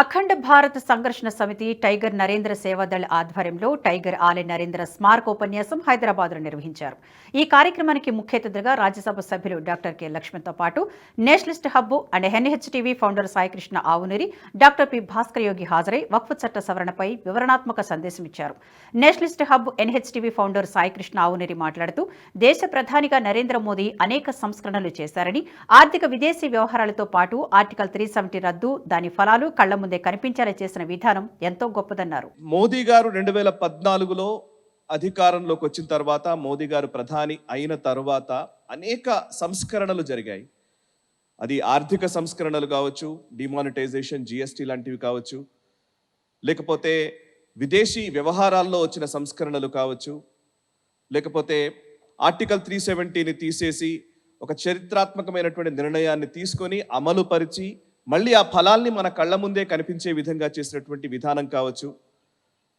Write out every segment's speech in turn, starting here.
అఖండ భారత్ సంఘర్షణ సమితి టైగర్ నరేంద్ర సేవాదళ్ ఆధ్వర్యంలో టైగర్ ఆలయ నరేంద్ర స్మారకోపన్యాసం హైదరాబాద్లో నిర్వహించారు. ఈ కార్యక్రమానికి ముఖ్య అతిథిగా రాజ్యసభ సభ్యులు డాక్టర్ కె లక్ష్మణ్తో పాటు nationalist hub and NHTV founder Saikrishna Avunuri doctor P Bhaskar Yogi హాజరై వక్ఫ్ చట్ట సవరణపై వివరణాత్మక సందేశం ఇచ్చారు. Nationalist hub NHTV founder Saikrishna Avunuri మాట్లాడుతూ దేశ ప్రధానిగా నరేంద్ర మోదీ అనేక సంస్కరణలు చేశారని ఆర్థిక విదేశీ వ్యవహారాలతో పాటు ఆర్టికల్ త్రీ సెవెంటీ రద్దు దాని ఫలాలు కళ్ళ ముందే కనిపించేలా చేసిన విధానం ఎంతో గొప్పదన్నారు. మోదీ గారు రెండు వేల పద్నాలుగులో అధికారంలోకి వచ్చిన తర్వాత మోదీ గారు ప్రధాని అయిన తర్వాత అనేక సంస్కరణలు జరిగాయి. అది ఆర్థిక సంస్కరణలు కావచ్చు డిమానిటైజేషన్ జిఎస్టీ లాంటివి కావచ్చు లేకపోతే విదేశీ వ్యవహారాల్లో వచ్చిన సంస్కరణలు కావచ్చు లేకపోతే ఆర్టికల్ త్రీ సెవెంటీని తీసేసి ఒక చరిత్రాత్మకమైనటువంటి నిర్ణయాన్ని తీసుకొని అమలుపరిచి మళ్ళీ ఆ ఫలాల్ని మన కళ్ళ ముందే కనిపించే విధంగా చేసినటువంటి విధానం కావచ్చు.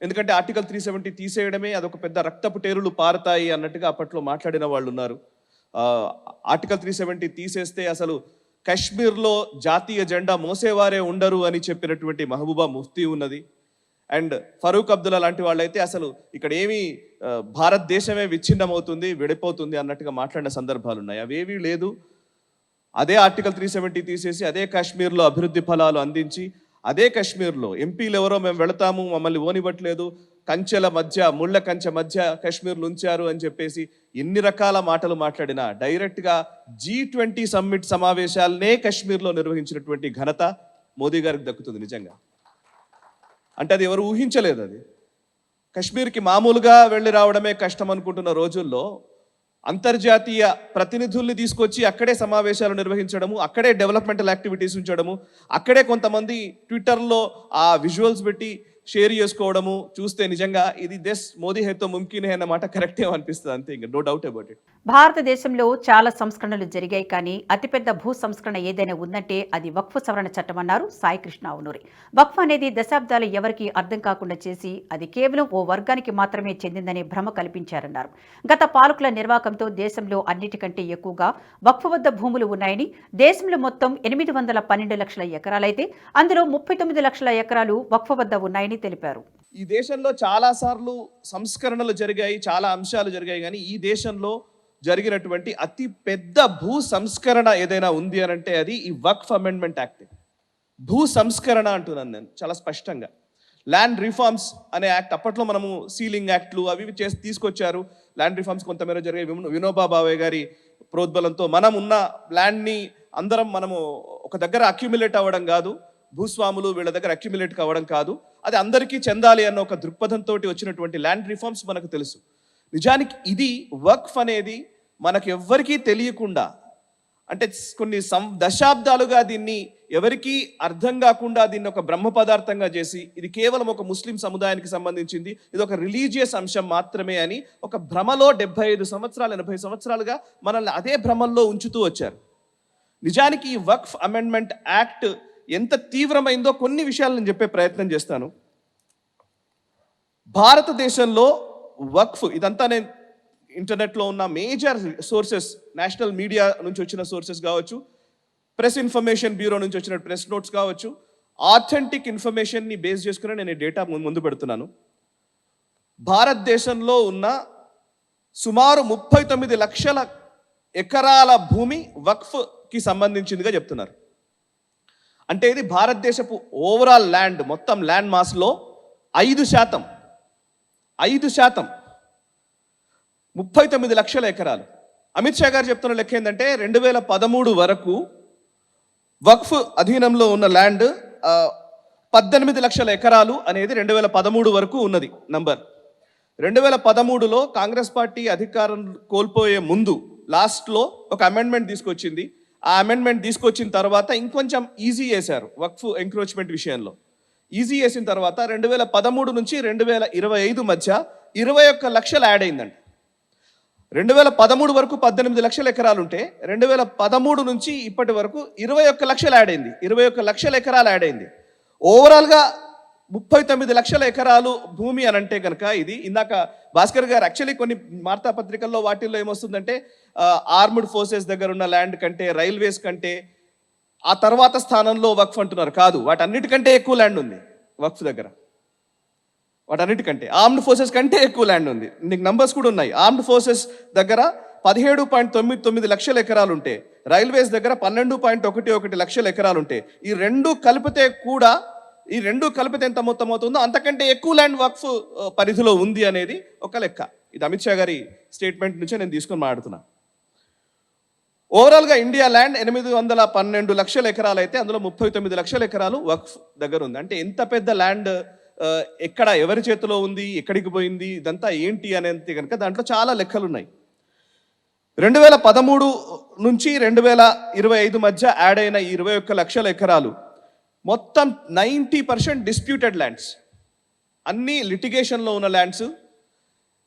ఎందుకంటే ఆర్టికల్ త్రీ సెవెంటీ తీసేయడమే అదొక పెద్ద రక్తపు టేరులు పారతాయి అన్నట్టుగా అప్పట్లో మాట్లాడిన వాళ్ళు ఉన్నారు ఆర్టికల్ త్రీ సెవెంటీ తీసేస్తే అసలు కశ్మీర్లో జాతీయ జెండా మోసేవారే ఉండరు అని చెప్పినటువంటి మహబూబా ముఫ్తీ ఉన్నది. అండ్ ఫరూక్ అబ్దుల్లా లాంటి వాళ్ళైతే అసలు ఇక్కడ ఏమి భారతదేశమే విచ్ఛిన్నమవుతుంది విడిపోతుంది అన్నట్టుగా మాట్లాడిన సందర్భాలు ఉన్నాయి అవేవీ లేదు. అదే ఆర్టికల్ త్రీ సెవెంటీ తీసేసి అదే కాశ్మీర్లో అభివృద్ధి ఫలాలు అందించి అదే కాశ్మీర్లో ఎంపీలు ఎవరో మేము వెళతాము మమ్మల్ని ఓనివ్వట్లేదు కంచెల మధ్య ముళ్ళ కంచె మధ్య కాశ్మీర్లు ఉంచారు అని చెప్పేసి ఎన్ని రకాల మాటలు మాట్లాడినా డైరెక్ట్గా జీ ట్వంటీ సమ్మిట్ సమావేశాలనే కాశ్మీర్లో నిర్వహించినటువంటి ఘనత మోదీ గారికి దక్కుతుంది నిజంగా. అంటే అది ఎవరు ఊహించలేదు అది. కాశ్మీర్కి మామూలుగా వెళ్ళి రావడమే కష్టం అనుకుంటున్న రోజుల్లో అంతర్జాతీయ ప్రతినిధుల్ని తీసుకొచ్చి అక్కడే సమావేశాలు నిర్వహించడము అక్కడే డెవలప్మెంటల్ యాక్టివిటీస్ ఉంచడము అక్కడే కొంతమంది ట్విట్టర్లో ఆ విజువల్స్ పెట్టి షేర్ చేసుకోవడము చూస్తే నిజంగా ఇది దేశ్ మోదీ హైతో ముమ్కినే అన్నమాట కరెక్టే అనిపిస్తుంది అంతే ఇంకా నో డౌట్ అబౌట్ ఇట్ భారతదేశంలో చాలా సంస్కరణలు జరిగాయి కానీ అతిపెద్ద భూ సంస్కరణ ఏదైనా ఉందంటే అది వక్ఫ్ సవరణ చట్టం అన్నారు సాయికృష్ణ అవునూరి. వక్ఫ్ అనేది దశాబ్దాలు ఎవరికి అర్థం కాకుండా చేసి అది కేవలం ఓ వర్గానికి మాత్రమే చెందిందనే భ్రమ కల్పించారన్నారు. గత పాలకుల నిర్వాకంతో దేశంలో అన్నిటికంటే ఎక్కువగా వక్ఫ్ వద్ద భూములు ఉన్నాయని దేశంలో మొత్తం ఎనిమిది వందల పన్నెండు లక్షల ఎకరాలైతే అందులో ముప్పై తొమ్మిది లక్షల ఎకరాలు వక్ఫ్ వద్ద ఉన్నాయని తెలిపారు. ఈ దేశంలో చాలా సార్లు సంస్కరణలు జరిగాయి చాలా అంశాలు జరిగాయి కానీ ఈ దేశంలో జరిగినటువంటి అతి పెద్ద భూ సంస్కరణ ఏదైనా ఉంది అని అంటే అది ఈ వక్ఫ్ అమెండ్మెంట్ యాక్ట్. భూ సంస్కరణ అంటున్నాను నేను చాలా స్పష్టంగా. ల్యాండ్ రిఫార్మ్స్ అనే యాక్ట్ అప్పట్లో మనము సీలింగ్ యాక్ట్లు అవి చేసి తీసుకొచ్చారు. ల్యాండ్ రిఫార్మ్స్ కొంతమేర జరిగాయి. వినోబా భావే గారి ప్రోద్బలంతో మనం ఉన్న ల్యాండ్ని అందరం మనము ఒక దగ్గర అక్యుమిలేట్ అవ్వడం కాదు. భూస్వాములు వీళ్ళ దగ్గర అక్యుమిలేట్ కావడం కాదు. అది అందరికీ చెందాలి అన్న ఒక దృక్పథంతో వచ్చినటువంటి ల్యాండ్ రిఫార్మ్స్ మనకు తెలుసు. నిజానికి ఇది వక్ఫ్ అనేది మనకు ఎవ్వరికీ తెలియకుండా అంటే కొన్ని సం దశాబ్దాలుగా దీన్ని ఎవరికీ అర్థం కాకుండా దీన్ని ఒక బ్రహ్మ పదార్థంగా చేసి ఇది కేవలం ఒక ముస్లిం సముదాయానికి సంబంధించింది ఇది ఒక రిలీజియస్ అంశం మాత్రమే అని ఒక భ్రమలో డెబ్బై ఐదు సంవత్సరాలు ఎనభై సంవత్సరాలుగా మనల్ని అదే భ్రమంలో ఉంచుతూ వచ్చారు. నిజానికి ఈ వక్ఫ్ అమెండ్మెంట్ యాక్ట్ ఎంత తీవ్రమైందో కొన్ని విషయాలు నేను చెప్పే ప్రయత్నం చేస్తాను. భారతదేశంలో వక్ఫ్ ఇదంతా నేను ఇంటర్నెట్లో ఉన్న మేజర్ సోర్సెస్ నేషనల్ మీడియా నుంచి వచ్చిన సోర్సెస్ కావచ్చు ప్రెస్ ఇన్ఫర్మేషన్ బ్యూరో నుంచి వచ్చిన ప్రెస్ నోట్స్ కావచ్చు ఆథెంటిక్ ఇన్ఫర్మేషన్ని బేస్ చేసుకుని నేను డేటా ముందు పెడుతున్నాను. భారతదేశంలో ఉన్న సుమారు ముప్పై తొమ్మిది లక్షల ఎకరాల భూమి వక్ఫ్కి సంబంధించిందిగా చెప్తున్నారు. అంటే ఇది భారతదేశపు ఓవరాల్ ల్యాండ్ మొత్తం ల్యాండ్ మాస్లో ఐదు శాతం. ఐదు శాతం. ముప్పై తొమ్మిది లక్షల ఎకరాలు. అమిత్ షా గారు చెప్తున్న లెక్క ఏంటంటే రెండు వేల పదమూడు వరకు వక్ఫ్ అధీనంలో ఉన్న ల్యాండ్ పద్దెనిమిది లక్షల ఎకరాలు అనేది రెండు వేల పదమూడు వరకు ఉన్నది నంబర్ రెండు వేల పదమూడులో కాంగ్రెస్ పార్టీ అధికారం కోల్పోయే ముందు లాస్ట్లో ఒక అమెండ్మెంట్ తీసుకొచ్చింది. ఆ అమెండ్మెంట్ తీసుకొచ్చిన తర్వాత ఇంకొంచెం ఈజీ చేశారు వక్ఫ్ ఎంక్రోచ్మెంట్ విషయంలో. ఈజీ చేసిన తర్వాత రెండు వేల పదమూడు నుంచి రెండు వేల ఇరవై ఐదు మధ్య ఇరవై ఒక్క లక్షలు యాడ్ అయిందండి రెండు వేల పదమూడు వరకు పద్దెనిమిది లక్షల ఎకరాలు ఉంటే రెండు వేల పదమూడు నుంచి ఇప్పటి వరకు ఇరవై ఒక్క లక్షలు యాడ్ అయింది. ఇరవై ఒక్క లక్షల ఎకరాలు యాడ్ అయింది. ఓవరాల్గా ముప్పై తొమ్మిది లక్షల ఎకరాలు భూమి అని అంటే కనుక ఇది ఇందాక భాస్కర్ గారు యాక్చువల్లీ కొన్ని వార్తాపత్రికల్లో వాటిల్లో ఏమొస్తుందంటే ఆర్మ్డ్ ఫోర్సెస్ దగ్గర ఉన్న ల్యాండ్ కంటే రైల్వేస్ కంటే ఆ తర్వాత స్థానంలో వక్ఫ్ అంటున్నారు. కాదు వాటన్నిటికంటే ఎక్కువ ల్యాండ్ ఉంది వక్ఫ్ దగ్గర. వాటన్నిటికంటే ఆర్మ్డ్ ఫోర్సెస్ కంటే ఎక్కువ ల్యాండ్ ఉంది. నీకు నంబర్స్ కూడా ఉన్నాయి. ఆర్మ్డ్ ఫోర్సెస్ దగ్గర పదిహేడు పాయింట్ తొమ్మిది తొమ్మిది లక్షల ఎకరాలు ఉంటే రైల్వేస్ దగ్గర పన్నెండు పాయింట్ ఒకటి ఒకటి లక్షల ఎకరాలు ఉంటే ఈ రెండు కలిపితే కూడా ఈ రెండు కలిపితే ఎంత మొత్తం అవుతుందో అంతకంటే ఎక్కువ ల్యాండ్ వర్క్స్ పరిధిలో ఉంది అనేది ఒక లెక్క. ఇది అమిత్ షా గారి స్టేట్మెంట్ నుంచే నేను తీసుకొని మాట్లాడుతున్నా. ఓవరాల్గా ఇండియా ల్యాండ్ ఎనిమిది వందల పన్నెండు లక్షల ఎకరాలు అయితే అందులో ముప్పై తొమ్మిది లక్షల ఎకరాలు వక్ఫ్ దగ్గర ఉంది. అంటే ఎంత పెద్ద ల్యాండ్ ఎక్కడ ఎవరి చేతిలో ఉంది ఎక్కడికి పోయింది ఇదంతా ఏంటి అనేది కనుక దాంట్లో చాలా లెక్కలు ఉన్నాయి. రెండు వేల పదమూడు నుంచి రెండు వేల ఇరవై ఐదు మధ్య యాడ్ అయిన ఈ ఇరవై ఒక్క లక్షల ఎకరాలు మొత్తం నైంటీ పర్సెంట్ డిస్ప్యూటెడ్ ల్యాండ్స్ అన్ని లిటిగేషన్లో ఉన్న ల్యాండ్స్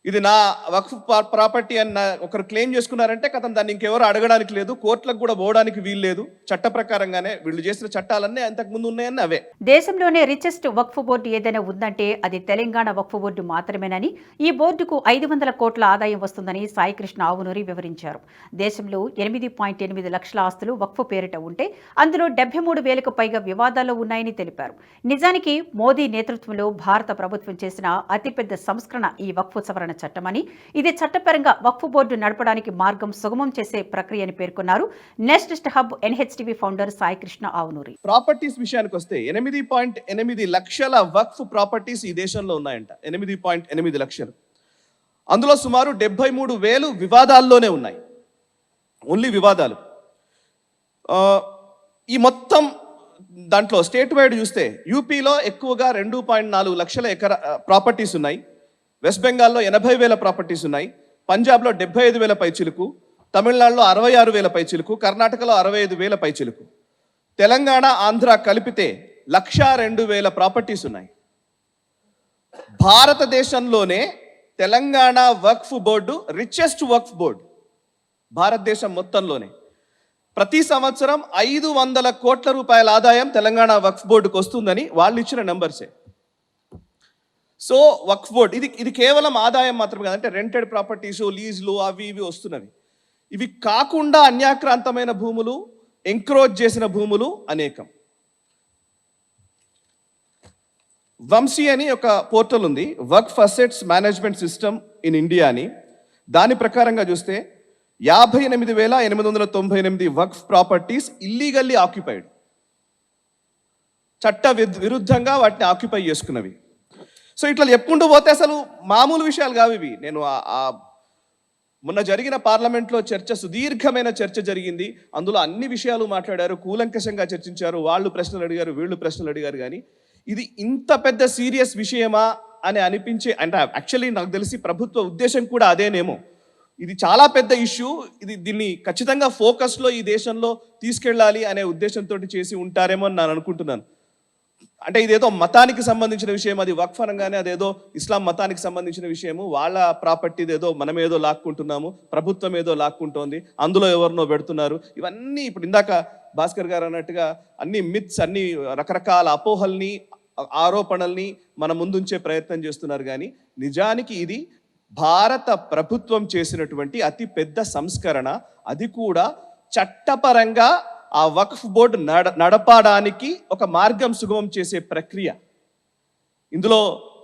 ఇది నా వక్ఫ్ ప్రాపర్టీ అని ఒకరు క్లెయిమ్ చేసుకున్నారంటే కథం దాన్ని ఇంకెవరు అడగడానికి లేదు కోర్టులకు కూడా పోవడానికి వీలు లేదు. చట్ట ప్రకారంగానే వీళ్ళు చేసిన చట్టాలన్నీ అంతకుముందు ఉన్నాయని అవే. దేశంలోనే రిచెస్ట్ వక్ఫ్ బోర్డు ఏదైనా ఉందంటే అది తెలంగాణ వక్ఫ్ బోర్డు మాత్రమేనని ఈ బోర్డుకు ఐదు వందల కోట్ల ఆదాయం వస్తుందని సాయికృష్ణ ఆవునూరి వివరించారు. దేశంలో ఎనిమిది పాయింట్ ఎనిమిది లక్షల ఆస్తులు వక్ఫ్ పేరిట ఉంటే అందులో డెబ్బై మూడు వేలకు పైగా వివాదాల్లో ఉన్నాయని తెలిపారు. నిజానికి మోదీ నేతృత్వంలో భారత ప్రభుత్వం చేసిన అతిపెద్ద సంస్కరణ ఈ వక్ఫ్ సవరణ చట్టమని ఇది చట్టపరంగా వక్ఫ్ బోర్డు నడపడానికి మార్గం సుగమం చేసే ప్రక్రియని పేర్కొన్నారు. Next hub NHTV founder Saikrishna Avunuri. Properties విషయానికి వస్తే ఎనిమిది పాయింట్ ఎనిమిది లక్షల వక్ఫ్ ప్రాపర్టీస్ ఈ దేశంలో ఉన్నాయంట. ఎనిమిది పాయింట్ ఎనిమిది లక్షలు. అందులో సుమారు డెబ్బై మూడు వేలు వివాదాల్లోనే ఉన్నాయి. ఓన్లీ వివాదాలు. ఈ మొత్తం దాంట్లో స్టేట్ వైడ్ చూస్తే యూపీలో ఎక్కువగా రెండు పాయింట్ నాలుగు లక్షల ఎకర ప్రాపర్టీస్ ఉన్నాయి. వెస్ట్ బెంగాల్లో ఎనభై వేల ప్రాపర్టీస్ ఉన్నాయి. పంజాబ్లో డెబ్బై ఐదు వేల పైచిలుకు తమిళనాడులో అరవై ఆరు వేల పైచిలుకు కర్ణాటకలో అరవై ఐదు వేల పైచిలుకు. తెలంగాణ ఆంధ్ర కలిపితే లక్షా రెండు వేల ప్రాపర్టీస్ ఉన్నాయి. భారతదేశంలోనే Telangana Waqf board richest Waqf board భారతదేశం మొత్తంలోనే. ప్రతి సంవత్సరం ఐదు వందల కోట్ల రూపాయల ఆదాయం తెలంగాణ వక్ఫ్ బోర్డుకు వస్తుందని వాళ్ళు ఇచ్చిన నెంబర్సే సో వక్ఫ్ బోర్డ్ ఇది ఇది కేవలం ఆదాయం మాత్రమే కాదు అంటే రెంటెడ్ ప్రాపర్టీస్ లీజులు అవి ఇవి వస్తున్నవి. ఇవి కాకుండా అన్యాక్రాంతమైన భూములు ఎంక్రోచ్ చేసిన భూములు అనేకం. వంశీ అని ఒక పోర్టల్ ఉంది work assets management system in India అని. దాని ప్రకారంగా చూస్తే యాభై ఎనిమిది వేల ఎనిమిది వందల తొంభై ఎనిమిది వక్ఫ్ ప్రాపర్టీస్ ఇల్లీగల్లీ ఆక్యుపైడ్. చట్ట విరుద్ధంగా వాటిని ఆక్యుపై చేసుకున్నవి. సో ఇట్లా చెప్పుకుంటూ పోతే అసలు మామూలు విషయాలు కావు ఇవి. నేను ఆ- మొన్న జరిగిన పార్లమెంట్లో చర్చ సుదీర్ఘమైన చర్చ జరిగింది. అందులో అన్ని విషయాలు మాట్లాడారు కూలంకషంగా చర్చించారు. వాళ్ళు ప్రశ్నలు అడిగారు వీళ్ళు ప్రశ్నలు అడిగారు కానీ ఇది ఇంత పెద్ద సీరియస్ విషయమా అని అనిపించే అంటే యాక్చువల్లీ నాకు తెలిసి ప్రభుత్వ ఉద్దేశం కూడా అదేనేమో. ఇది చాలా పెద్ద ఇష్యూ. ఇది దీన్ని ఖచ్చితంగా ఫోకస్లో ఈ దేశంలో తీసుకెళ్ళాలి అనే ఉద్దేశంతో చేసి ఉంటారేమో అని నేను అనుకుంటున్నాను. అంటే ఇదేదో మతానికి సంబంధించిన విషయం అది వక్ఫ్ అనగానే అదేదో ఇస్లాం మతానికి సంబంధించిన విషయము. వాళ్ళ ప్రాపర్టీ ఏదో మనం ఏదో లాక్కుంటున్నాము ప్రభుత్వం ఏదో లాక్కుంటోంది అందులో ఎవరినో పెడుతున్నారు. ఇవన్నీ ఇప్పుడు ఇందాక భాస్కర్ గారు అన్నట్టుగా అన్ని మిత్స్ అన్ని రకరకాల అపోహల్ని ఆరోపణల్ని మన ముందుంచే ప్రయత్నం చేస్తున్నారు కానీ నిజానికి ఇది భారత ప్రభుత్వం చేసినటువంటి అతి పెద్ద సంస్కరణ. అది కూడా చట్టపరంగా ఆ వక్ఫ్ బోర్డు నడ నడపడానికి ఒక మార్గం సుగమం చేసే ప్రక్రియ. ఇందులో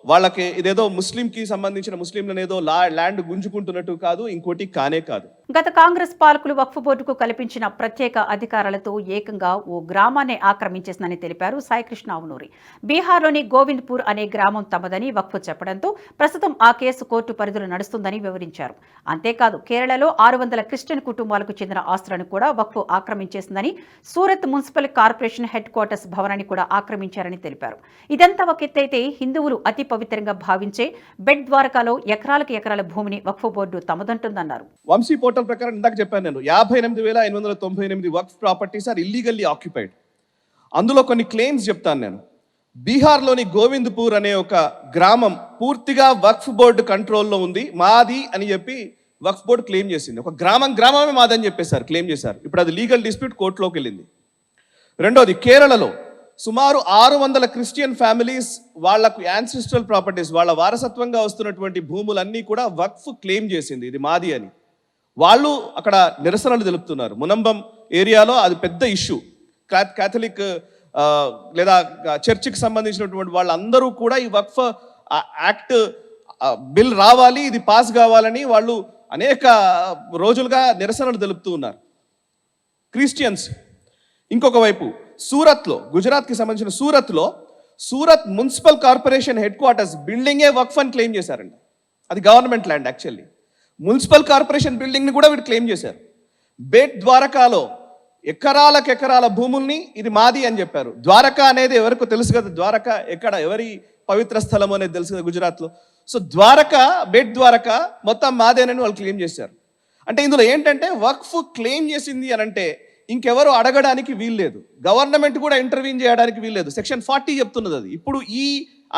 వాళ్ళకి ఇదేదో ముస్లింకి సంబంధించిన ముస్లింలను ఏదో లా ల్యాండ్ గుంజుకుంటున్నట్టు కాదు ఇంకోటి కానే కాదు. గత కాంగ్రెస్ పాలకులు వక్ఫ్ బోర్డుకు కల్పించిన ప్రత్యేక అధికారాలతో ఏకంగా ఓ గ్రామాన్ని ఆక్రమించేసిందని తెలిపారు సాయికృష్ణ అవునూరి బీహార్లోని గోవింద్పూర్ అనే గ్రామం తమదని వక్ఫ్ చెప్పడంతో ప్రస్తుతం ఆ కేసు కోర్టు పరిధిలో నడుస్తుందని వివరించారు. అంతేకాదు కేరళలో ఆరు వందల క్రిస్టియన్ కుటుంబాలకు చెందిన ఆస్తులను కూడా వక్ఫ్ ఆక్రమించేసిందని Surat municipal corporation headquarters భవనాన్ని కూడా ఆక్రమించారని తెలిపారు. ఇదంతా ఒక ఎత్తైతే హిందువులు అతి పవిత్రంగా భావించే బెడ్ ద్వారకాలో ఎకరాలకు ఎకరాల భూమిని వక్ఫ్ బోర్డు తమదంటుందన్నారు. టోటల్ ప్రకారం ఇందాక చెప్పాను నేను. యాభై ఎనిమిది వేల ఎనిమిది వందల తొంభై ఎనిమిది వర్క్ ప్రాపర్టీస్ ఆర్ ఇల్లీగల్లీ ఆక్యుపైడ్ అందులో కొన్ని క్లెయిమ్స్ చెప్తాను నేను. బీహార్లోని గోవింద్పూర్ అనే ఒక గ్రామం పూర్తిగా వక్ఫ్ బోర్డు కంట్రోల్లో ఉంది. మాది అని చెప్పి వక్ఫ్ బోర్డు క్లెయిమ్ చేసింది. ఒక గ్రామం గ్రామమే మాదని చెప్పేశారు క్లెయిమ్ చేశారు. ఇప్పుడు అది లీగల్ డిస్ప్యూట్ కోర్టులోకి వెళ్ళింది. రెండోది కేరళలో సుమారు ఆరు వందల క్రిస్టియన్ ఫ్యామిలీస్ వాళ్ళకు యాన్సిస్ట్రల్ ప్రాపర్టీస్ వాళ్ళ వారసత్వంగా వస్తున్నటువంటి భూములన్నీ కూడా వక్ఫ్ క్లెయిమ్ చేసింది. ఇది మాది అని. వాళ్ళు అక్కడ నిరసనలు తెలుపుతున్నారు. మునంబం ఏరియాలో అది పెద్ద ఇష్యూ. కా- క్యాథలిక్ లేదా చర్చికి సంబంధించినటువంటి వాళ్ళందరూ కూడా ఈ వక్ఫ్ యాక్ట్ బిల్ రావాలి ఇది పాస్ కావాలని వాళ్ళు అనేక రోజులుగా నిరసనలు తెలుపుతూ ఉన్నారు. క్రిస్టియన్స్. ఇంకొక వైపు సూరత్లో గుజరాత్కి సంబంధించిన సూరత్లో Surat municipal corporation headquarters బిల్డింగే వక్ఫ్ అని క్లెయిమ్ చేశారండి అది government land actually. Municipal corporation బిల్డింగ్ని కూడా వీడు క్లెయిమ్ చేశారు. బేట్ ద్వారకాలో ఎకరాలకు ఎకరాల భూముల్ని ఇది మాది అని చెప్పారు. ద్వారకా అనేది ఎవరికో తెలుసు కదా ద్వారకా ఎక్కడ ఎవరి పవిత్ర స్థలం అనేది తెలుసు కదా గుజరాత్లో. సో ద్వారకా బేట్ ద్వారకా మొత్తం మాదేనని వాళ్ళు క్లెయిమ్ చేశారు. అంటే ఇందులో ఏంటంటే వక్ఫ్ క్లెయిమ్ చేసింది అని అంటే ఇంకెవరు అడగడానికి వీల్లేదు. గవర్నమెంట్ కూడా ఇంటర్వ్యూ చేయడానికి వీల్లేదు. సెక్షన్ ఫార్టీ చెప్తున్నది అది. ఇప్పుడు ఈ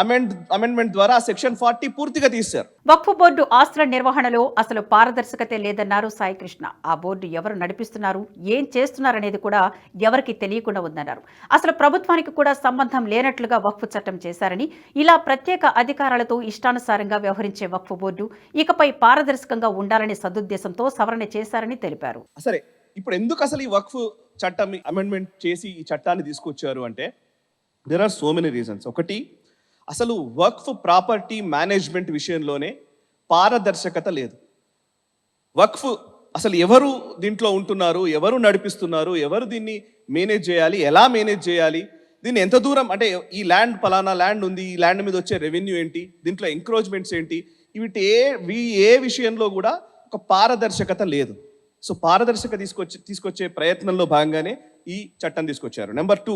అమెండ్ అమెండ్మెంట్ ద్వారా సెక్షన్ ఫార్టీ పూర్తిగా తీశారు. వక్ఫ్ బోర్డు ఆస్తుల నిర్వహణలో అసలు పారదర్శకతే లేదన్నారు సాయి కృష్ణ. ఆ బోర్డు ఎవరు నడిపిస్తున్నారు ఏం చేస్తున్నారనేది కూడా ఎవరికి తెలియకుండా ఉందన్నారు. అసలు ప్రభుత్వానికి కూడా సంబంధం లేనట్లుగా వక్ఫ్ చట్టం చేశారని ఇలా ప్రత్యేక అధికారాలతో ఇష్టానుసారంగా వ్యవహరించే వక్ఫ్ బోర్డు ఇకపై పారదర్శకంగా ఉండాలనే సదుద్దేశంతో సవరణ చేశారని తెలిపారు. సరే ఇప్పుడు ఎందుకు అసలు ఈ వక్ఫ్ చట్టం అమెండ్మెంట్ చేసి ఈ చట్టాన్ని తీసుకొచ్చారు అంటే there are so many reasons ఒకటి అసలు వక్ఫ్ ప్రాపర్టీ మేనేజ్మెంట్ విషయంలోనే పారదర్శకత లేదు. వక్ఫ్ అసలు ఎవరు దీంట్లో ఉంటున్నారు ఎవరు నడిపిస్తున్నారు ఎవరు దీన్ని మేనేజ్ చేయాలి ఎలా మేనేజ్ చేయాలి దీన్ని ఎంత దూరం అంటే ఈ ల్యాండ్ పలానా ల్యాండ్ ఉంది ఈ ల్యాండ్ మీద వచ్చే రెవెన్యూ ఏంటి దీంట్లో ఎంక్రోచ్మెంట్స్ ఏంటి వీటి ఏ ఏ విషయంలో కూడా ఒక పారదర్శకత లేదు. సో పారదర్శక తీసుకొచ్చి తీసుకొచ్చే ప్రయత్నంలో భాగంగానే ఈ చట్టం తీసుకొచ్చారు. నెంబర్ టూ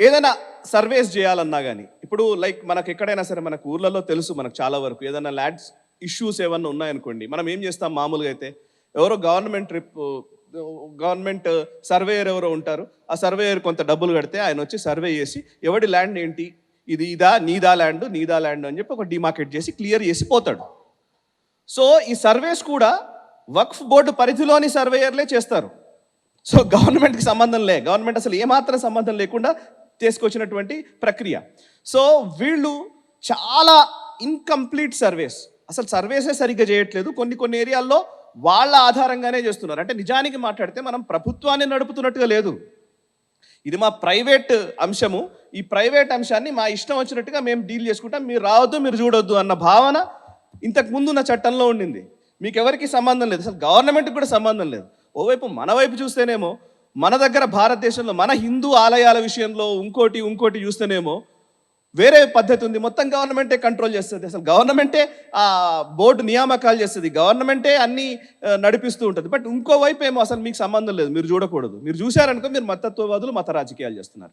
ఏదైనా సర్వేస్ చేయాలన్నా కానీ ఇప్పుడు లైక్ మనకు ఎక్కడైనా సరే మనకు ఊర్లలో తెలుసు మనకు చాలా వరకు ఏదైనా ల్యాండ్స్ ఇష్యూస్ ఏమన్నా ఉన్నాయనుకోండి మనం ఏం చేస్తాం మామూలుగా అయితే? ఎవరో గవర్నమెంట్ ట్రిప్ గవర్నమెంట్ సర్వేయర్ ఎవరో ఉంటారు ఆ సర్వేయర్ కొంత డబ్బులు కడితే ఆయన వచ్చి సర్వే చేసి ఎవడి ల్యాండ్ ఏంటి? ఇది ఇదా నీదా ల్యాండ్ నీదా ల్యాండ్ అని చెప్పి ఒక డిమార్కెట్ చేసి క్లియర్ చేసి పోతాడు. సో ఈ సర్వేస్ కూడా వక్ఫ్ బోర్డు పరిధిలోని సర్వేయర్లే చేస్తారు. సో గవర్నమెంట్కి సంబంధం లే గవర్నమెంట్ అసలు ఏమాత్రం సంబంధం లేకుండా తీసుకొచ్చినటువంటి ప్రక్రియ. సో వీళ్ళు చాలా ఇన్కంప్లీట్ సర్వేస్ అసలు సర్వేసే సరిగ్గా చేయట్లేదు. కొన్ని కొన్ని ఏరియాల్లో వాళ్ళ ఆధారంగానే చేస్తున్నారు. అంటే నిజానికి మాట్లాడితే మనం ప్రభుత్వాన్ని నడుపుతున్నట్టుగా లేదు. ఇది మా ప్రైవేట్ అంశము. ఈ ప్రైవేట్ అంశాన్ని మా ఇష్టం వచ్చినట్టుగా మేము డీల్ చేసుకుంటాం. మీరు రావద్దు మీరు చూడొద్దు అన్న భావన ఇంతకు ముందున్న చట్టంలో ఉండింది. మీకు ఎవరికి సంబంధం లేదు. అసలు గవర్నమెంట్కి కూడా సంబంధం లేదు. ఓవైపు మన వైపు చూస్తేనేమో మన దగ్గర భారతదేశంలో మన హిందూ ఆలయాల విషయంలో ఇంకోటి ఇంకోటి చూస్తేనేమో వేరే పద్ధతి ఉంది. మొత్తం గవర్నమెంటే కంట్రోల్ చేస్తుంది. అసలు గవర్నమెంటే ఆ బోర్డు నియామకాలు చేస్తుంది. గవర్నమెంటే అన్ని నడిపిస్తూ ఉంటుంది. బట్ ఇంకోవైపు ఏమో అసలు మీకు సంబంధం లేదు. మీరు చూడకూడదు. మీరు చూశారనుకో మీరు మతత్వవాదులు మత రాజకీయాలు చేస్తున్నారు.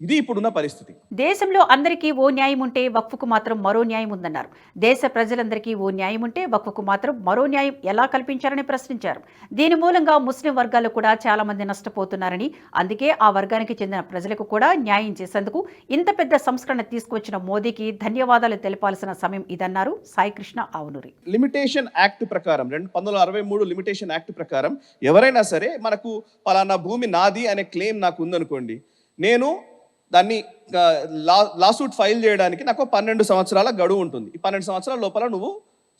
ఇది ఇప్పుడున్న పరిస్థితి. దేశంలో అందరికీ ఓ న్యాయం ఉంటే వక్ఫ్కు మాత్రం మరో న్యాయం ఉందన్నారు. దేశ ప్రజలందరికీ ఓ న్యాయం ఉంటే వక్ఫ్కు మాత్రం మరో న్యాయం ఎలా కల్పించారని ప్రశ్నించారు. దీని మూలంగా ముస్లిం వర్గాలు కూడా చాలా మంది నష్టపోతున్నారని అందుకే ఆ వర్గానికి చెందిన ప్రజలకు కూడా న్యాయం చేసేందుకు ఇంత పెద్ద సంస్కరణ తీసుకొచ్చిన మోదీకి ధన్యవాదాలు తెలపాల్సిన సమయం ఇదన్నారు సాయికృష్ణ ఆవునూరి. లిమిటేషన్ యాక్ట్ ప్రకారం రెండు పంతొమ్మిది వందల అరవై మూడు లిమిటేషన్ యాక్ట్ ప్రకారం ఎవరైనా సరే మనకు పలానా భూమి నాది అనే క్లెయిమ్ నాకు ఉందనుకోండి నేను దాన్ని లా లాసూట్ ఫైల్ చేయడానికి నాకు పన్నెండు సంవత్సరాల గడువు ఉంటుంది. ఈ పన్నెండు సంవత్సరాల లోపల నువ్వు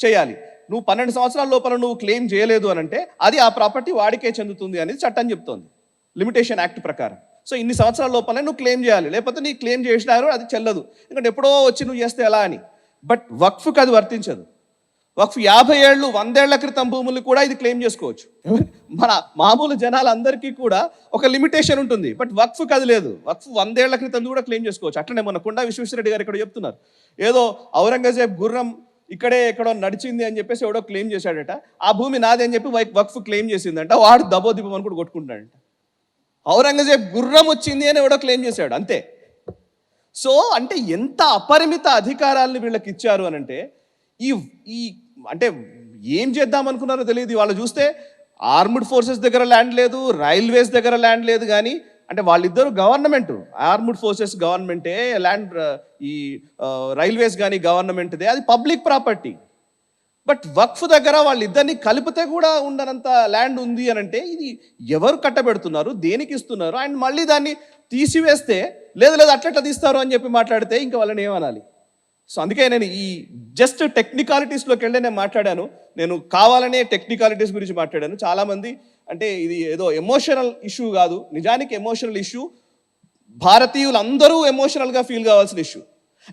చేయాలి. నువ్వు పన్నెండు సంవత్సరాల లోపల నువ్వు క్లెయిమ్ చేయలేదు అని అంటే అది ఆ ప్రాపర్టీ వాడికే చెందుతుంది అనేది చట్టం చెప్తోంది. లిమిటేషన్ యాక్ట్ ప్రకారం. సో ఇన్ని సంవత్సరాల లోపలే నువ్వు క్లెయిమ్ చేయాలి. లేకపోతే నీ క్లెయిమ్ చేసినారు అది చెల్లదు. ఎందుకంటే ఎప్పుడో వచ్చి నువ్వు చేస్తే ఎలా అని. బట్ వక్ఫ్కి అది వర్తించదు. వక్ఫ్ యాభై ఏళ్ళు వందేళ్ళ క్రితం భూములు కూడా ఇది క్లెయిమ్ చేసుకోవచ్చు. మన మామూలు జనాలందరికీ కూడా ఒక లిమిటేషన్ ఉంటుంది. బట్ వక్ఫ్ అది లేదు. వక్ఫ్ వందేళ్ళ క్రితం కూడా క్లెయిమ్ చేసుకోవచ్చు. అట్లనే మన కొండా విశ్వేశ్వరరెడ్డి గారు ఇక్కడ చెప్తున్నారు. ఏదో ఔరంగజేబ్ గుర్రం ఇక్కడే ఎక్కడో నడిచింది అని చెప్పేసి ఎవడో క్లెయిమ్ చేశాడట. ఆ భూమి నాది అని చెప్పి వై- వక్ఫ్ క్లెయిమ్ చేసిందంట. వాడు దబోదిబ్బం అని కూడా కొట్టుకుంటాడంట ఔరంగజేబ్ గుర్రం వచ్చింది అని ఎవడో క్లెయిమ్ చేశాడు. అంతే. సో అంటే ఎంత అపరిమిత అధికారాలను వీళ్ళకి ఇచ్చారు అని అంటే ఈ ఈ అంటే ఏం చేద్దాం అనుకున్నారో తెలియదు. వాళ్ళు చూస్తే ఆర్మ్డ్ ఫోర్సెస్ దగ్గర ల్యాండ్ లేదు రైల్వేస్ దగ్గర ల్యాండ్ లేదు కానీ అంటే వాళ్ళిద్దరు గవర్నమెంట్. ఆర్మ్డ్ ఫోర్సెస్ గవర్నమెంటే ల్యాండ్ ఈ రైల్వేస్ కానీ గవర్నమెంట్దే. అది పబ్లిక్ ప్రాపర్టీ. బట్ వక్ఫ్ దగ్గర వాళ్ళిద్దరిని కలిపితే కూడా ఉండనంత ల్యాండ్ ఉంది అని అంటే ఇది ఎవరు కట్టబెడుతున్నారు దేనికి ఇస్తున్నారు? అండ్ మళ్ళీ దాన్ని తీసివేస్తే లేదు లేదు అట్లట్లా తీస్తారు అని చెప్పి మాట్లాడితే ఇంకా వాళ్ళని ఏమనాలి? సో అందుకే నేను ఈ జస్ట్ టెక్నికాలిటీస్లోకి వెళ్ళి నేను మాట్లాడాను. నేను కావాలనే టెక్నికాలిటీస్ గురించి మాట్లాడాను. చాలామంది అంటే ఇది ఏదో ఎమోషనల్ ఇష్యూ కాదు. నిజానికి ఎమోషనల్ ఇష్యూ భారతీయులందరూ ఎమోషనల్గా ఫీల్ కావాల్సిన ఇష్యూ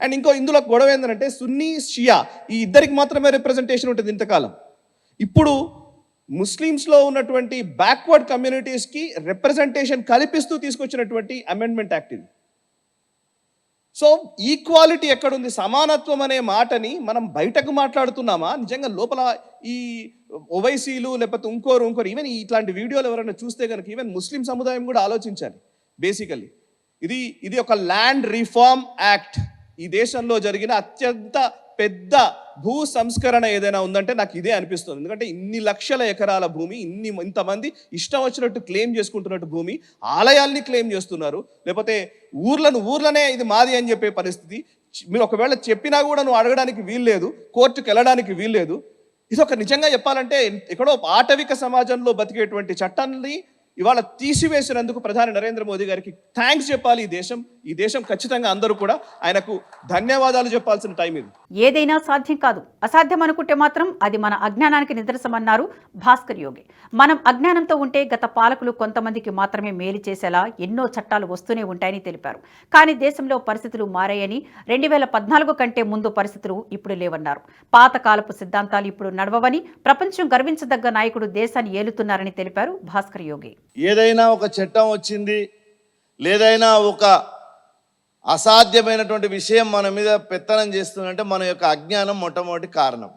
అండ్ ఇంకో ఇందులో గొడవ ఏంటంటే సున్నీ షియా ఈ ఇద్దరికి మాత్రమే రిప్రజెంటేషన్ ఉంటుంది ఇంతకాలం. ఇప్పుడు ముస్లిమ్స్లో ఉన్నటువంటి బ్యాక్వర్డ్ కమ్యూనిటీస్కి రిప్రజెంటేషన్ కల్పిస్తూ తీసుకొచ్చినటువంటి అమెండ్మెంట్ యాక్ట్ ఇది. సో ఈక్వాలిటీ ఎక్కడుంది? సమానత్వం అనే మాటని మనం బయటకు మాట్లాడుతున్నామా? నిజంగా లోపల ఈ ఓవైసీలు లేకపోతే ఇంకోరు ఇంకోరు ఈవెన్ ఇట్లాంటి వీడియోలు ఎవరైనా చూస్తే కనుక ఈవెన్ ముస్లిం సముదాయం కూడా ఆలోచించాలి బేసికల్లీ. ఇది ఇది ఒక ల్యాండ్ రిఫార్మ్ యాక్ట్. ఈ దేశంలో జరిగిన అత్యంత పెద్ద భూ సంస్కరణ ఏదైనా ఉందంటే నాకు ఇదే అనిపిస్తుంది. ఎందుకంటే ఇన్ని లక్షల ఎకరాల భూమి ఇన్ని ఇంతమంది ఇష్టం వచ్చినట్టు క్లెయిమ్ చేసుకుంటున్నట్టు భూమి ఆలయాల్ని క్లెయిమ్ చేస్తున్నారు. లేకపోతే ఊర్లను ఊర్లనే ఇది మాది అని చెప్పే పరిస్థితి. మీరు ఒకవేళ చెప్పినా కూడా నువ్వు అడగడానికి వీల్లేదు కోర్టుకు వెళ్ళడానికి వీల్లేదు ఇది ఒక నిజంగా చెప్పాలంటే ఎక్కడో ఆటవిక సమాజంలో బతికేటువంటి చట్టాన్ని ఇవాళ తీసివేసినందుకు ప్రధాని నరేంద్ర మోదీ గారికి థ్యాంక్స్ చెప్పాలి ఈ దేశం. ఈ దేశం ఖచ్చితంగా అందరూ కూడా ఆయనకు ధన్యవాదాలు చెప్పాల్సిన టైం ఇది. ఏదైనా సాధ్యం కాదు. అసాధ్యం అనుకుంటే మాత్రం అది మన అజ్ఞానానికి నిదర్శమన్నారు భాస్కర్ యోగి. మనం అజ్ఞానంతో ఉంటే గత పాలకులు కొంతమందికి మాత్రమే మేలు చేసేలా ఎన్నో చట్టాలు వస్తూనే ఉంటాయని తెలిపారు. కానీ దేశంలో పరిస్థితులు మారాయని రెండు వేల పద్నాలుగు కంటే ముందు పరిస్థితులు ఇప్పుడు లేవన్నారు. పాతకాలపు సిద్ధాంతాలు ఇప్పుడు నడవవని ప్రపంచం గర్వించదగ్గ నాయకుడు దేశాన్ని ఏలుతున్నారని తెలిపారు భాస్కర్ యోగి. ఏదైనా ఒక చట్టం వచ్చింది లేదైనా ఒక అసాధ్యమైనటువంటి విషయం మన మీద పెత్తనం చేస్తుందంటే మన యొక్క అజ్ఞానం మొట్టమొదటి కారణం.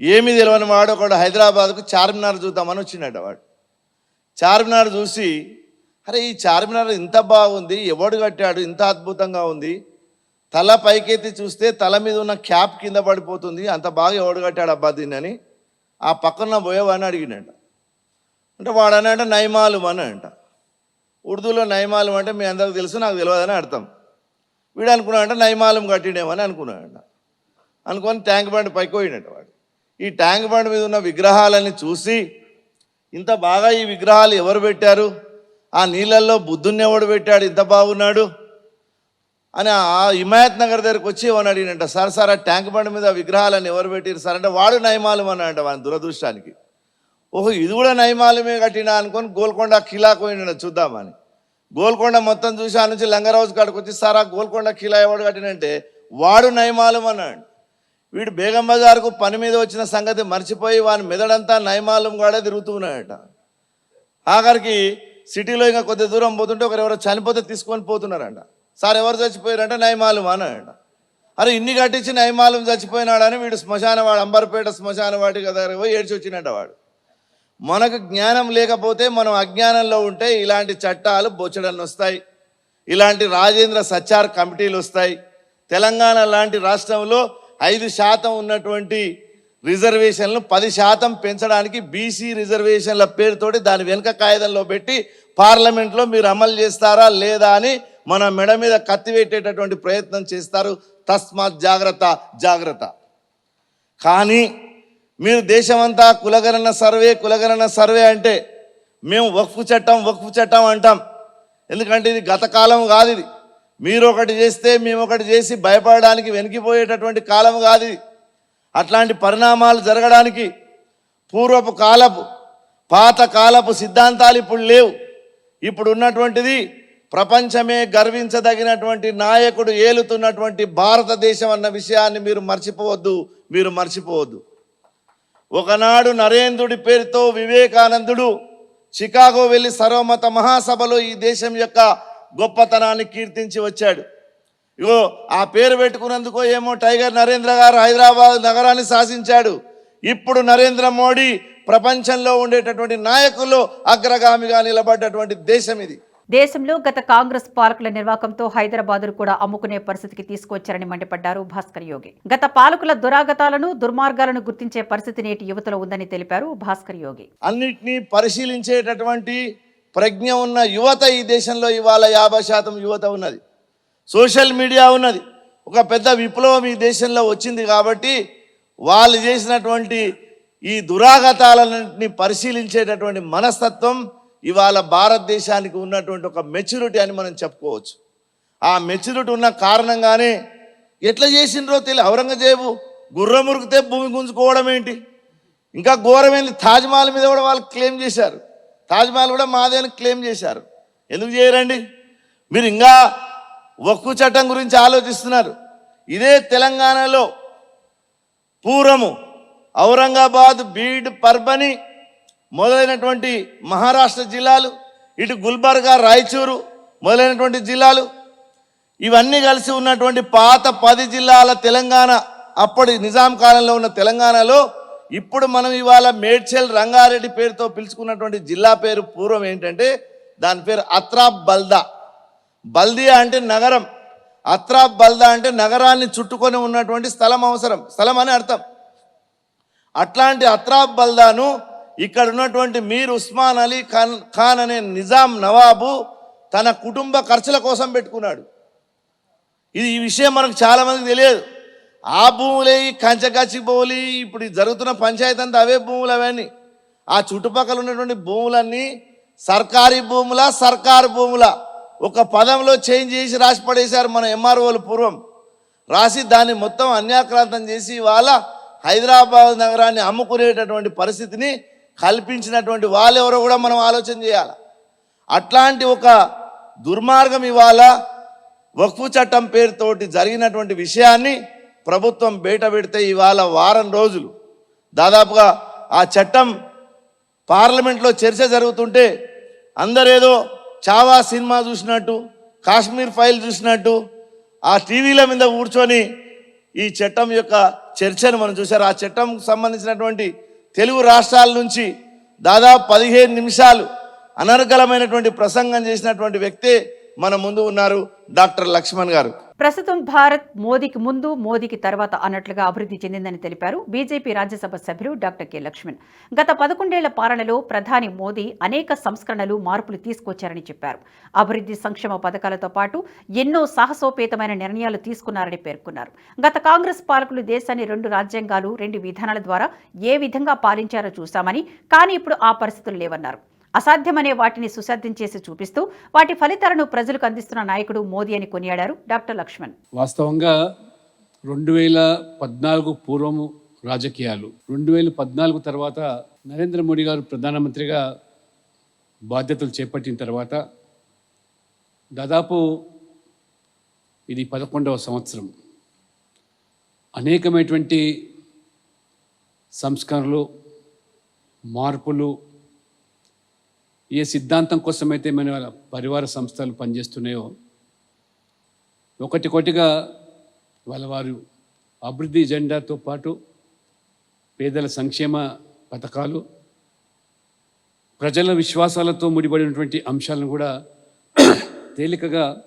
ఏమి తెలియని వాడు ఒకడు హైదరాబాద్కు చార్మినార్ చూద్దామని వచ్చినాడు వాడు. చార్మినార్ చూసి అరే ఈ చార్మినార్ ఇంత బాగుంది ఎవడు కట్టాడు ఇంత అద్భుతంగా ఉంది. తల పైకెత్తి చూస్తే తల మీద ఉన్న క్యాప్ కింద పడిపోతుంది అంత బాగా ఎవడు కట్టాడు అబ్బా దీన్ని అని ఆ పక్కన పోయేవాడిని అడిగినాడు. అంటే వాడు అన్నాడు నైమాలు అని అంట. ఉర్దూలో నైమాలం అంటే మీ అందరికి తెలుసు నాకు తెలియదని అర్థం. వీడు అనుకున్నాడంటే నైమాలం కట్టిండేమని అనుకున్నాడంట. అనుకొని ట్యాంక్ బండ్ పైకి పోయినట్టు వాడు. ఈ ట్యాంక్ బండ్ మీద ఉన్న విగ్రహాలని చూసి ఇంత బాగా ఈ విగ్రహాలు ఎవరు పెట్టారు? ఆ నీళ్ళల్లో బుద్ధుని ఎవడు పెట్టాడు? ఇంత బాగున్నాడు? అని ఆ హిమాయత్ నగర్ దగ్గరకు వచ్చి ఏమని అడిగినంట సార్ సార్ ఆ ట్యాంక్ బండ్ మీద విగ్రహాలను ఎవరు పెట్టారు సార్ అంటే వాడు నయమాలం అన్నాడంట వాని దురదృష్టానికి. ఓహో ఇది కూడా నయమాలమే కట్టినా అనుకొని గోల్కొండ కిలా పోయిన చూద్దామని. గోల్కొండ మొత్తం చూసి ఆ నుంచి లంగరాజు కాడికి వచ్చి సార్ ఆ గోల్కొండ కిలా ఎవడు కట్టినంటే వాడు నయమాలం అన్నాడు. వీడు బేగం బజార్కు పని మీద వచ్చిన సంగతి మర్చిపోయి వాని మెదడంతా నయమాలం కూడా తిరుగుతున్నాడట. ఆఖరికి సిటీలో ఇంకా కొద్ది దూరం పోతుంటే ఒకరు ఎవరో చనిపోతే తీసుకొని పోతున్నారంట. సార్ ఎవరు చచ్చిపోయారంటే నయమాలం అన్నాడంట. అరే ఇన్ని కట్టించి నయమాలం చచ్చిపోయినాడని వీడు శ్మశానవాడు అంబర్పేట శ్మశాన కదా పోయి ఏడ్చి వచ్చినట్ట వాడు. మనకు జ్ఞానం లేకపోతే మనం అజ్ఞానంలో ఉంటే ఇలాంటి చట్టాలు బొచ్చడన్ని వస్తాయి. ఇలాంటి రాజేంద్ర సచార్ కమిటీలు వస్తాయి. తెలంగాణ లాంటి రాష్ట్రంలో ఐదు శాతం ఉన్నటువంటి రిజర్వేషన్లు పది శాతం పెంచడానికి బీసీ రిజర్వేషన్ల పేరుతోటి దాని వెనుక కాగితంలో పెట్టి పార్లమెంట్లో మీరు అమలు చేస్తారా లేదా అని మన మెడ మీద కత్తి పెట్టేటటువంటి ప్రయత్నం చేస్తారు. తస్మాత్ జాగ్రత్త జాగ్రత్త. కానీ మీరు దేశమంతా కులగణన సర్వే కులగణన సర్వే అంటే మేము వక్ఫ్ చట్టం వక్ఫ్ చట్టం అంటాం. ఎందుకంటే ఇది గత కాలం కాదు ఇది. మీరు ఒకటి చేస్తే మేము ఒకటి చేసి భయపడడానికి వెనికిపోయేటటువంటి కాలం కాదు ఇది. అట్లాంటి పరిణామాలు జరగడానికి పూర్వపు కాలపు పాత కాలపు సిద్ధాంతాలు ఇప్పుడు లేవు. ఇప్పుడు ఉన్నటువంటిది ప్రపంచమే గర్వించదగినటువంటి నాయకుడు ఏలుతున్నటువంటి భారతదేశం అన్న విషయాన్ని మీరు మర్చిపోవద్దు మీరు మర్చిపోవద్దు. ఒకనాడు నరేంద్రుడి పేరుతో వివేకానందుడు చికాగో వెళ్ళి సర్వమత మహాసభలో ఈ దేశం యొక్క గొప్పతనాన్ని కీర్తించి వచ్చాడు. ఇగో ఆ పేరు పెట్టుకున్నందుకో ఏమో టైగర్ నరేంద్ర గారు హైదరాబాద్ నగరాన్ని శాసించాడు. ఇప్పుడు నరేంద్ర మోడీ ప్రపంచంలో ఉండేటటువంటి నాయకుల్లో అగ్రగామిగా నిలబడ్డటువంటి దేశం ఇది. దేశంలో గత కాంగ్రెస్ పాలకుల నిర్వాకంతో హైదరాబాద్ను కూడా అమ్ముకునే పరిస్థితికి తీసుకొచ్చారని మండిపడ్డారు భాస్కర్ యోగి. గత పాలకుల దురాగతాలను దుర్మార్గాలను గుర్తించే పరిస్థితి నేటి యువతలో ఉందని తెలిపారు భాస్కర్ యోగి. అన్నిటినీ పరిశీలించేటటువంటి ప్రజ్ఞ ఉన్న యువత ఈ దేశంలో ఇవాళ యాభై శాతం యువత ఉన్నది. సోషల్ మీడియా ఉన్నది. ఒక పెద్ద విప్లవం ఈ దేశంలో వచ్చింది కాబట్టి వాళ్ళు చేసినటువంటి ఈ దురాగతాలన్నింటినీ పరిశీలించేటటువంటి మనస్తత్వం ఇవాళ భారతదేశానికి ఉన్నటువంటి ఒక మెచ్యూరిటీ అని మనం చెప్పుకోవచ్చు. ఆ మెచ్యూరిటీ ఉన్న కారణంగానే ఎట్లా చేసిండ్రో తెలియదు ఔరంగజేబు గుర్రం మురికితే భూమి గుంజుకోవడం ఏంటి? ఇంకా ఘోరమైంది తాజ్మహల్ మీద కూడా వాళ్ళు క్లెయిమ్ చేశారు. తాజ్మహల్ కూడా మాదే అని క్లెయిమ్ చేశారు. ఎందుకు చేయరండి? మీరు ఇంకా ఒక్కు చట్టం గురించి ఆలోచిస్తున్నారు. ఇదే తెలంగాణలో పూర్వము ఔరంగాబాద్ బీడ్ పర్బని మొదలైనటువంటి మహారాష్ట్ర జిల్లాలు ఇటు గుల్బర్గా రాయచూరు మొదలైనటువంటి జిల్లాలు ఇవన్నీ కలిసి ఉన్నటువంటి పాత పది జిల్లాల తెలంగాణ అప్పటి నిజాం కాలంలో ఉన్న తెలంగాణలో ఇప్పుడు మనం ఇవాళ మేడ్చల్ రంగారెడ్డి పేరుతో పిలుచుకున్నటువంటి జిల్లా పేరు పూర్వం ఏంటంటే దాని పేరు అత్రాబ్ బల్దా. బల్దియా అంటే నగరం. అత్రాబ్ బల్దా అంటే నగరాన్ని చుట్టుకొని ఉన్నటువంటి స్థలం అవసరం. స్థలం అని అర్థం. అట్లాంటి అత్రాబ్ బల్దాను ఇక్కడ ఉన్నటువంటి మీర్ ఉస్మాన్ అలీ ఖాన్ ఖాన్ అనే నిజాం నవాబు తన కుటుంబ ఖర్చుల కోసం పెట్టుకున్నాడు. ఇది ఈ విషయం మనకు చాలామందికి తెలియదు. ఆ భూములే ఈ కంచకాచి భూములు ఇప్పుడు జరుగుతున్న పంచాయతీ అంతా అవే భూములు అవన్నీ. ఆ చుట్టుపక్కల ఉన్నటువంటి భూములన్నీ సర్కారీ భూముల సర్కారు భూముల. ఒక పదంలో చేంజ్ చేసి రాసి పడేశారు మన ఎంఆర్ఓలు పూర్వం. రాసి దాన్ని మొత్తం అన్యాక్రాంతం చేసి ఇవాళ హైదరాబాద్ నగరాన్ని అమ్ముకునేటటువంటి పరిస్థితిని కల్పించినటువంటి వాళ్ళెవరో కూడా మనం ఆలోచన చేయాలి? అట్లాంటి ఒక దుర్మార్గం ఇవాళ వక్ఫ్ చట్టం పేరుతోటి జరిగినటువంటి విషయాన్ని ప్రభుత్వం బయట పెడితే ఇవాళ వారం రోజులు. దాదాపుగా ఆ చట్టం పార్లమెంట్లో చర్చ జరుగుతుంటే అందరేదో చావా సినిమా చూసినట్టు కాశ్మీర్ ఫైల్ చూసినట్టు ఆ టీవీల మీద కూర్చొని ఈ చట్టం యొక్క చర్చను మనం చూసారు ఆ చట్టం సంబంధించినటువంటి తెలుగు రాష్ట్రాల నుంచి దాదాపు పదిహేను నిమిషాలు అనర్గళమైనటువంటి ప్రసంగం చేసినటువంటి వ్యక్తే మన ముందు ఉన్నారు డాక్టర్ లక్ష్మణ్ గారు. ప్రస్తుతం భారత్ మోదీకి ముందు మోదీకి తర్వాత అన్నట్లుగా అభివృద్ధి చెందిందని తెలిపారు బీజేపీ రాజ్యసభ సభ్యులు డాక్టర్ కె లక్ష్మణ్. గత పదకొండేళ్ళ పాలనలో ప్రధాని మోదీ అనేక సంస్కరణలు మార్పులు తీసుకొచ్చారని చెప్పారు. అభివృద్ధి సంక్షేమ పథకాలతో పాటు ఎన్నో సాహసోపేతమైన నిర్ణయాలు తీసుకున్నారని పేర్కొన్నారు. గత కాంగ్రెస్ పాలకులు దేశాన్ని రెండు రాజ్యాంగాలు రెండు విధానాల ద్వారా ఏ విధంగా పాలించారో చూశామని కానీ ఇప్పుడు ఆ పరిస్థితులు లేవన్నారు. అసాధ్యమనే వాటిని సుసాధ్యం చేసి చూపిస్తూ వాటి ఫలితాలను ప్రజలకు అందిస్తున్న నాయకుడు మోదీ అని కొనియాడారు డాక్టర్ లక్ష్మణ్. వాస్తవంగా రెండు వేల పద్నాలుగు పూర్వము రాజకీయాలు రెండు వేల పద్నాలుగు తర్వాత నరేంద్ర మోడీ గారు ప్రధానమంత్రిగా బాధ్యతలు చేపట్టిన తర్వాత దాదాపు ఇది పదకొండవ సంవత్సరం. అనేకమైనటువంటి సంస్కరణలు మార్పులు ఏ సిద్ధాంతం కోసమైతే మన పరివార సంస్థలు పనిచేస్తున్నాయో ఒకటికొటిగా వాళ్ళ వారు అభివృద్ధి ఎజెండాతో పాటు పేదల సంక్షేమ పథకాలు ప్రజల విశ్వాసాలతో ముడిపడినటువంటి అంశాలను కూడా తేలికగా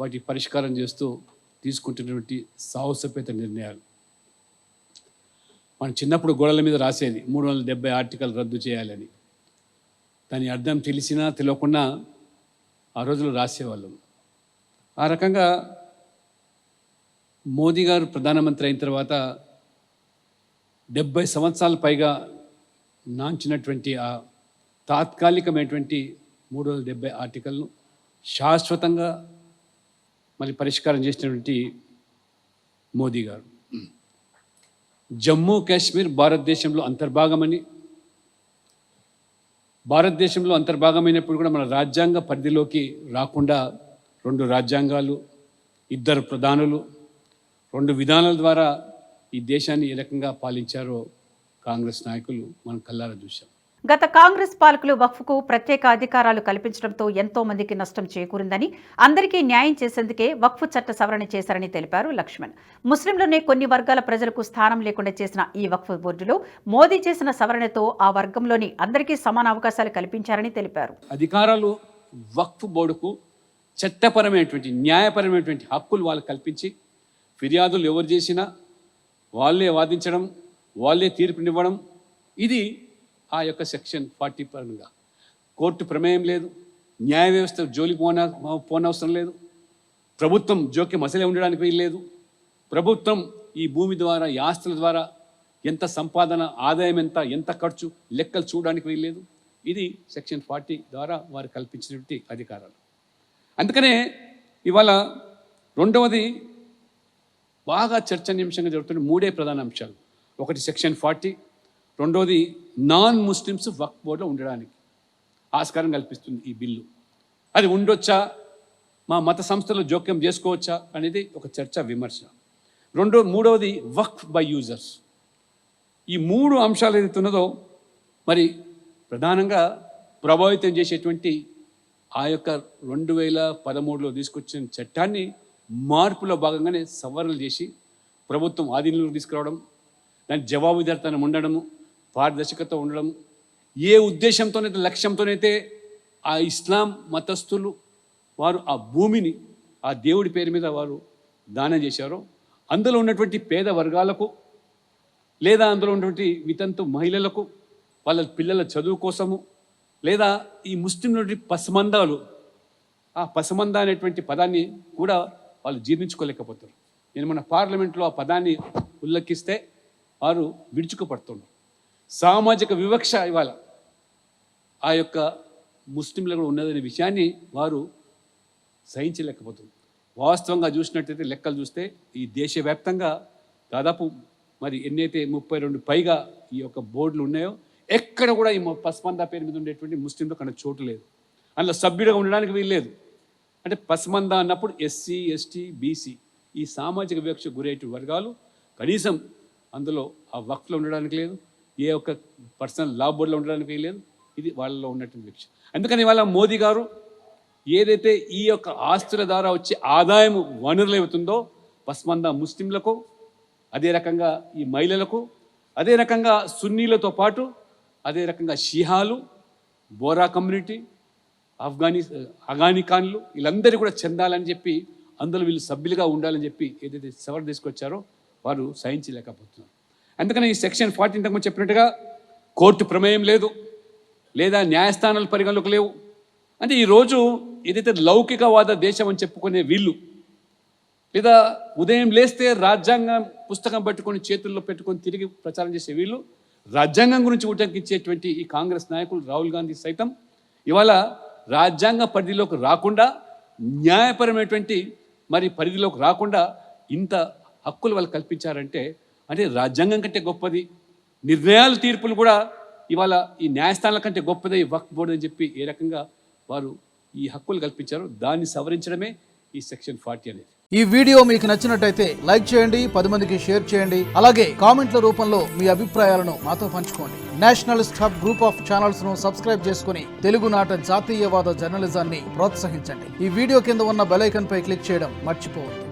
వాటి పరిష్కారం చేస్తూ తీసుకుంటున్నటువంటి సాహసపేత నిర్ణయాలు. మనం చిన్నప్పుడు గోడల మీద రాసేది మూడు వందల డెబ్బై ఆర్టికల్ రద్దు చేయాలని. దాని అర్థం తెలిసినా తెలియకుండా ఆ రోజులు రాసేవాళ్ళం. ఆ రకంగా మోదీ గారు ప్రధానమంత్రి అయిన తర్వాత డెబ్బై సంవత్సరాల పైగా నాంచినటువంటి ఆ తాత్కాలికమైనటువంటి మూడు వందల డెబ్బై ఆర్టికల్ను శాశ్వతంగా మరి పరిష్కారం చేసినటువంటి మోదీ గారు. జమ్మూ కాశ్మీర్ భారతదేశంలో అంతర్భాగమని భారతదేశంలో అంతర్భాగమైనప్పుడు కూడా మన రాజ్యాంగ పరిధిలోకి రాకుండా రెండు రాజ్యాంగాలు ఇద్దరు ప్రధానులు రెండు విధానాల ద్వారా ఈ దేశాన్ని ఏ రకంగా పాలించారో కాంగ్రెస్ నాయకులు మనం కల్లారా చూశాం. గత కాంగ్రెస్ పాలకులు వక్ఫ్కు ప్రత్యేక అధికారాలు కల్పించడంతో ఎంతో మందికి నష్టం చేకూరిందని అందరికీ న్యాయం చేసేందుకే వక్ఫ్ చట్ట సవరణ చేశారని తెలిపారు లక్ష్మణ్. ముస్లింలోనే కొన్ని వర్గాల ప్రజలకు స్థానం లేకుండా చేసిన ఈ వక్ఫ్ బోర్డులో మోదీ చేసిన సవరణతో ఆ వర్గంలోని అందరికీ సమాన అవకాశాలు కల్పించారని తెలిపారు. అధికారాలు వక్ఫ్ బోర్డుకు చట్టపరమైనటువంటి న్యాయపరమైనటువంటి హక్కులు వాళ్ళు కల్పించి ఫిర్యాదులు ఎవరు చేసినా వాళ్ళే వాదించడం వాళ్ళే తీర్పునివ్వడం ఇది ఆ యొక్క సెక్షన్ ఫార్టీ పరంగా. కోర్టు ప్రమేయం లేదు న్యాయ వ్యవస్థ జోలి పోన పోనవసరం లేదు ప్రభుత్వం జోక్యం అసలే ఉండడానికి వీల్లేదు. ప్రభుత్వం ఈ భూమి ద్వారా ఈ ఆస్తుల ద్వారా ఎంత సంపాదన ఆదాయం ఎంత ఎంత ఖర్చు లెక్కలు చూడడానికి వీల్లేదు. ఇది సెక్షన్ ఫార్టీ ద్వారా వారు కల్పించినటువంటి అధికారాలు. అందుకనే ఇవాళ రెండవది బాగా చర్చనీయాంశంగా జరుగుతున్న మూడే ప్రధాన అంశాలు. ఒకటి సెక్షన్ ఫార్టీ రెండవది నాన్ ముస్లిమ్స్ వక్ఫ్ బోర్డులో ఉండడానికి ఆస్కారం కల్పిస్తుంది ఈ బిల్లు. అది ఉండొచ్చా? మా మత సంస్థలు జోక్యం చేసుకోవచ్చా? అనేది ఒక చర్చ విమర్శ. రెండో మూడవది వక్ఫ్ బై యూజర్స్. ఈ మూడు అంశాలు ఏదైతే ఉన్నదో మరి ప్రధానంగా ప్రభావితం చేసేటువంటి ఆ యొక్క రెండు వేల పదమూడులో తీసుకొచ్చిన చట్టాన్ని మార్పులో భాగంగానే సవరణలు చేసి ప్రభుత్వం ఆధీనంలోకి తీసుకురావడం దాని జవాబుదారితనం ఉండడము పారదర్శకత ఉండడం ఏ ఉద్దేశంతోనైతే లక్ష్యంతోనైతే ఆ ఇస్లాం మతస్థులు వారు ఆ భూమిని ఆ దేవుడి పేరు మీద వారు దానం చేశారో అందులో ఉన్నటువంటి పేద వర్గాలకు లేదా అందులో ఉన్నటువంటి వితంతు మహిళలకు వాళ్ళ పిల్లల చదువు కోసము లేదా ఈ ముస్లింల పసమందాలు ఆ పసమంద అనేటువంటి పదాన్ని కూడా వాళ్ళు జీర్ణించుకోలేకపోతారు. నేను మన పార్లమెంట్లో ఆ పదాన్ని ఉల్లఖిస్తే వారు విడుచుకుపడుతున్నారు సామాజిక వివక్ష ఇవాళ ఆ యొక్క ముస్లింలు కూడా ఉన్నదనే విషయాన్ని వారు సహించలేకపోతుంది వాస్తవంగా చూసినట్టయితే లెక్కలు చూస్తే ఈ దేశవ్యాప్తంగా దాదాపు మరి ఎన్నైతే ముప్పై రెండు పైగా ఈ యొక్క బోర్డులు ఉన్నాయో ఎక్కడ కూడా ఈ పస్మందా పేరు మీద ఉండేటువంటి ముస్లింలు కన్నా చోటు లేదు. అందులో సభ్యుడిగా ఉండడానికి వీలు లేదు. అంటే పస్మందా అన్నప్పుడు ఎస్సీ ఎస్టీ బీసీ ఈ సామాజిక వివక్ష గురయ్యే వర్గాలు కనీసం అందులో ఆ వక్ఫ్లో ఉండడానికి లేదు. ఏ ఒక్క పర్సనల్ లా బోర్డులో ఉండడానికి లేదు. ఇది వాళ్ళలో ఉన్నటువంటి వివక్ష అందుకని ఇవాళ మోదీ గారు ఏదైతే ఈ యొక్క ఆస్తుల ద్వారా వచ్చే ఆదాయం వనరులు అవుతుందో పస్మంద ముస్లింలకు అదే రకంగా ఈ మహిళలకు అదే రకంగా సున్నీలతో పాటు అదే రకంగా షిహాలు బోరా కమ్యూనిటీ ఆఫ్ఘనీ అఘానిఖాన్లు వీళ్ళందరూ కూడా చెందాలని చెప్పి అందులో వీళ్ళు సభ్యులుగా ఉండాలని చెప్పి ఏదైతే సవరణ తీసుకొచ్చారో వారు సహించలేకపోతున్నారు. అందుకని ఈ సెక్షన్ ఫార్టీ ఇంతకుముందు చెప్పినట్టుగా కోర్టు ప్రమేయం లేదు లేదా న్యాయస్థానాలు పరిగణలోకి లేవు. అంటే ఈరోజు ఏదైతే లౌకికవాద దేశం అని చెప్పుకునే వీళ్ళు లేదా ఉదయం లేస్తే రాజ్యాంగం పుస్తకం పట్టుకొని చేతుల్లో పెట్టుకొని తిరిగి ప్రచారం చేసే వీళ్ళు రాజ్యాంగం గురించి ఉటంకించేటువంటి ఈ కాంగ్రెస్ నాయకులు రాహుల్ గాంధీ సైతం ఇవాళ రాజ్యాంగ పరిధిలోకి రాకుండా న్యాయపరమైనటువంటి మరి పరిధిలోకి రాకుండా ఇంత హక్కులు వాళ్ళు కల్పించారంటే అంటే రాజ్యాంగం కంటే గొప్పది. నిర్ణయాల తీర్పులు కూడా ఇవాళ ఈ న్యాయస్థానాల కంటే గొప్పదే వక్ఫ్ బోర్డు అని చెప్పి ఏ రకంగా వారు ఈ హక్కులు కల్పించారో దాన్ని సవరించడమే ఈ సెక్షన్ ఫార్టీ అనేది. ఈ వీడియో మీకు నచ్చినట్టయితే లైక్ చేయండి పది మందికి షేర్ చేయండి అలాగే కామెంట్ల రూపంలో మీ అభిప్రాయాలను మాతో పంచుకోండి. నేషనలిస్ట్ హబ్ గ్రూప్ ఆఫ్ ఛానల్స్ను సబ్స్క్రైబ్ చేసుకుని తెలుగునాట జాతీయవాద జర్నలిజాన్ని ప్రోత్సహించండి. ఈ వీడియో కింద ఉన్న బెల్ పై క్లిక్ చేయడం మర్చిపోవద్దు.